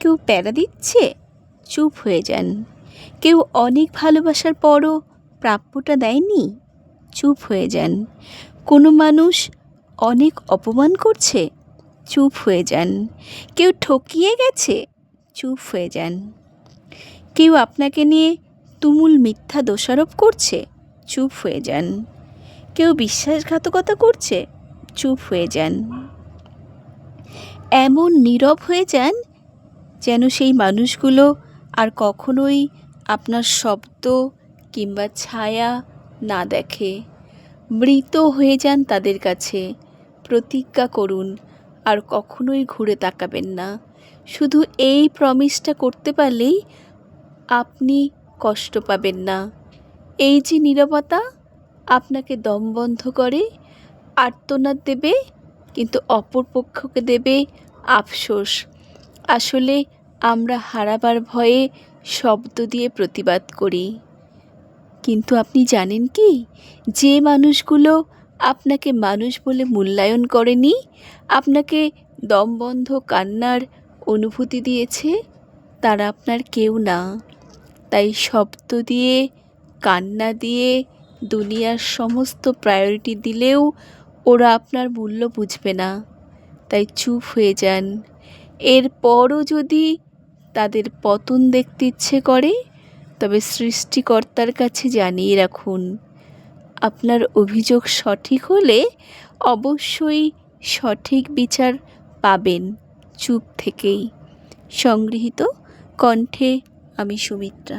কেউ প্যারা দিচ্ছে? চুপ হয়ে যান। কেউ অনেক ভালোবাসার পরও প্রাপ্যটা দেয়নি? চুপ হয়ে যান। কোনো মানুষ অনেক অপমান করছে? চুপ হয়ে যান। কেউ ঠকিয়ে গেছে? চুপ হয়ে যান। কেউ আপনাকে নিয়ে তুমুল মিথ্যা দোষারোপ করছে? চুপ হয়ে যান। কেউ বিশ্বাসঘাতকতা করছে? চুপ হয়ে যান। এমন নীরব হয়ে যান যেন সেই মানুষগুলো আর কখনোই আপনার শব্দ কিংবা ছায়া না দেখে। মৃত হয়ে যান তাদের কাছে। প্রতিজ্ঞা করুন, আর কখনোই ঘুরে তাকাবেন না। শুধু এই প্রমিসটা করতে পারলেই আপনি কষ্ট পাবেন না। এই যে নীরবতা আপনাকে দম বন্ধ করে, আর্তনাদ দেবে, কিন্তু অপর পক্ষকে দেবে আফসোস। আসলে আমরা হারাবার ভয়ে শব্দ দিয়ে প্রতিবাদ করি। কিন্তু আপনি জানেন কি? যে মানুষগুলো আপনাকে মানুষ বলে মূল্যায়ন করেনি, আপনাকে দমবন্ধ কান্নার অনুভূতি দিয়েছে, তারা আপনার কেউ না। তাই শব্দ দিয়ে, কান্না দিয়ে দুনিয়ার সমস্ত প্রায়োরিটি দিলেও ওরা আপনার মূল্য বুঝবে না। তাই চুপ হয়ে যান। এরপরও যদি তাদের পতন দেখতে ইচ্ছে করে, তবে সৃষ্টিকর্তার কাছে জানিয়ে রাখুন, আপনার অভিযোগ সঠিক হলে অবশ্যই সঠিক বিচার পাবেন। চুপ থেকেই। সংগৃহীত কণ্ঠে আমি সুমিত্রা।